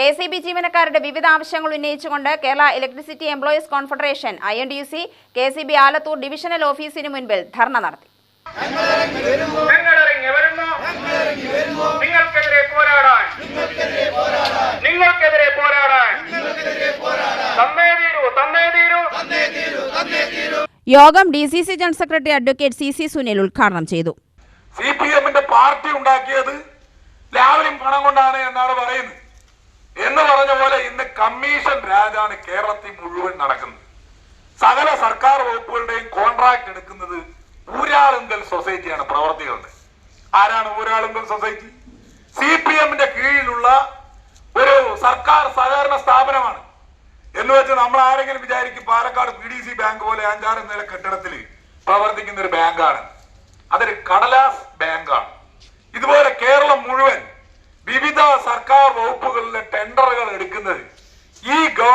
K S E B ജീവനക്കാരുടെ വിവിധ ആവശ്യങ്ങൾ ഉന്നയിച്ചുകൊണ്ട് Kerala electricity employees confederation I N D U C K C B Alathur divisional ഓഫീസിന് മുൻപിൽ ധർണ നടത്തി. നിങ്ങൾക്കെതിരെ പോരാടാൻ നിങ്ങൾക്കെതിരെ പോരാടാൻ. നിങ്ങൾക്കെതിരെ പോരാടാൻ. തന്നേ തീരൂ തന്നേ തീരൂ. യോഗം D C C general secretary advocate C C Sunil ഉദ്ഘാടനം ചെയ്തു. സി പി എമ്മിന്റെ പാർട്ടി ഉണ്ടാക്കിയത് ലാവലിംഗ് പണം കൊണ്ടാണ് എന്നാണ് പറയുന്നത്. എന്ന് പറഞ്ഞ പോലെ ഇന്ന് കമ്മീഷൻ രാജാണ് കേരളത്തിൽ മുഴുവൻ നടക്കുന്നത്. സകല സർക്കാർ വകുപ്പുകളുടെയും കോൺട്രാക്ട് എടുക്കുന്നത് ഊരാളുങ്കൽ സൊസൈറ്റിയാണ് പ്രവർത്തികളുടെ. ആരാണ് ഊരാളുങ്കൽ സൊസൈറ്റി സി പി എമ്മിന്റെ കീഴിലുള്ള ഒരു സർക്കാർ സഹകരണ സ്ഥാപനമാണ്. എന്ന് വെച്ച് നമ്മൾ ആരെങ്കിലും വിചാരിക്കും Palakkad P D C bank പോലെ അഞ്ചാറ് നില കെട്ടിടത്തിൽ പ്രവർത്തിക്കുന്ന ഒരു ബാങ്കാണ്. അതൊരു കടലാസ് ബാങ്കാണ്. ഇതുപോലെ കേരളം മുഴുവൻ വിവിധ സർക്കാർ ഈ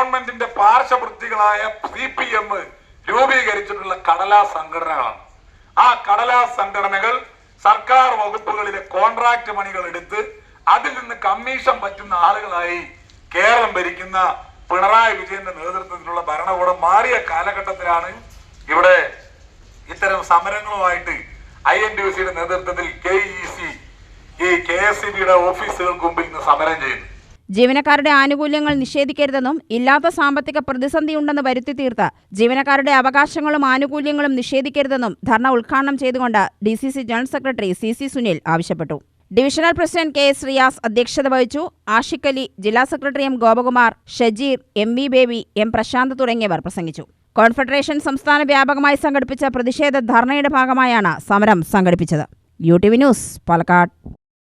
ഗവൺമെന്റിന്റെ പാർശ്വവൃത്തികളായ സി പി എം രൂപീകരിച്ചിട്ടുള്ള കടലാ സംഘടനകളാണ്. ആ കടലാ സംഘടനകൾ സർക്കാർ വകുപ്പുകളിലെ കോൺട്രാക്ട് പണികൾ എടുത്ത് അതിൽ നിന്ന് കമ്മീഷൻ പറ്റുന്ന ആളുകളായി കേരളം ഭരിക്കുന്ന പിണറായി വിജയന്റെ നേതൃത്വത്തിലുള്ള ഭരണകൂടം മാറിയ കാലഘട്ടത്തിലാണ് ഇവിടെ ഇത്തരം സമരങ്ങളുമായിട്ട് ഐ എൻ ഡി സിയുടെ നേതൃത്വത്തിൽ കെ ഇ സി ഈ കെ എസ് സി ബിയുടെ ഓഫീസുകൾക്ക് മുമ്പിൽ നിന്ന് സമരം ചെയ്യുന്നു ജീവനക്കാരുടെ ആനുകൂല്യങ്ങൾ നിഷേധിക്കരുതെന്നും ഇല്ലാത്ത സാമ്പത്തിക പ്രതിസന്ധിയുണ്ടെന്ന് വരുത്തി തീർത്ത് ജീവനക്കാരുടെ അവകാശങ്ങളും ആനുകൂല്യങ്ങളും നിഷേധിക്കരുതെന്നും ധർണ ഉദ്ഘാടനം ചെയ്തുകൊണ്ട് D C C general secretary C C Sunil ആവശ്യപ്പെട്ടു. Divisional president K S Riyas അധ്യക്ഷത വഹിച്ചു. ആഷിഖ് അലി ജില്ലാ secretary M Gopakumar Shajeer M V Baby M Prashanth തുടങ്ങിയവർ പ്രസംഗിച്ചു. കോൺഫെഡറേഷൻ സംസ്ഥാന വ്യാപകമായി സംഘടിപ്പിച്ച പ്രതിഷേധ ധർണയുടെ ഭാഗമായാണ് സമരം സംഘടിപ്പിച്ചത്. U T V news Palakkad.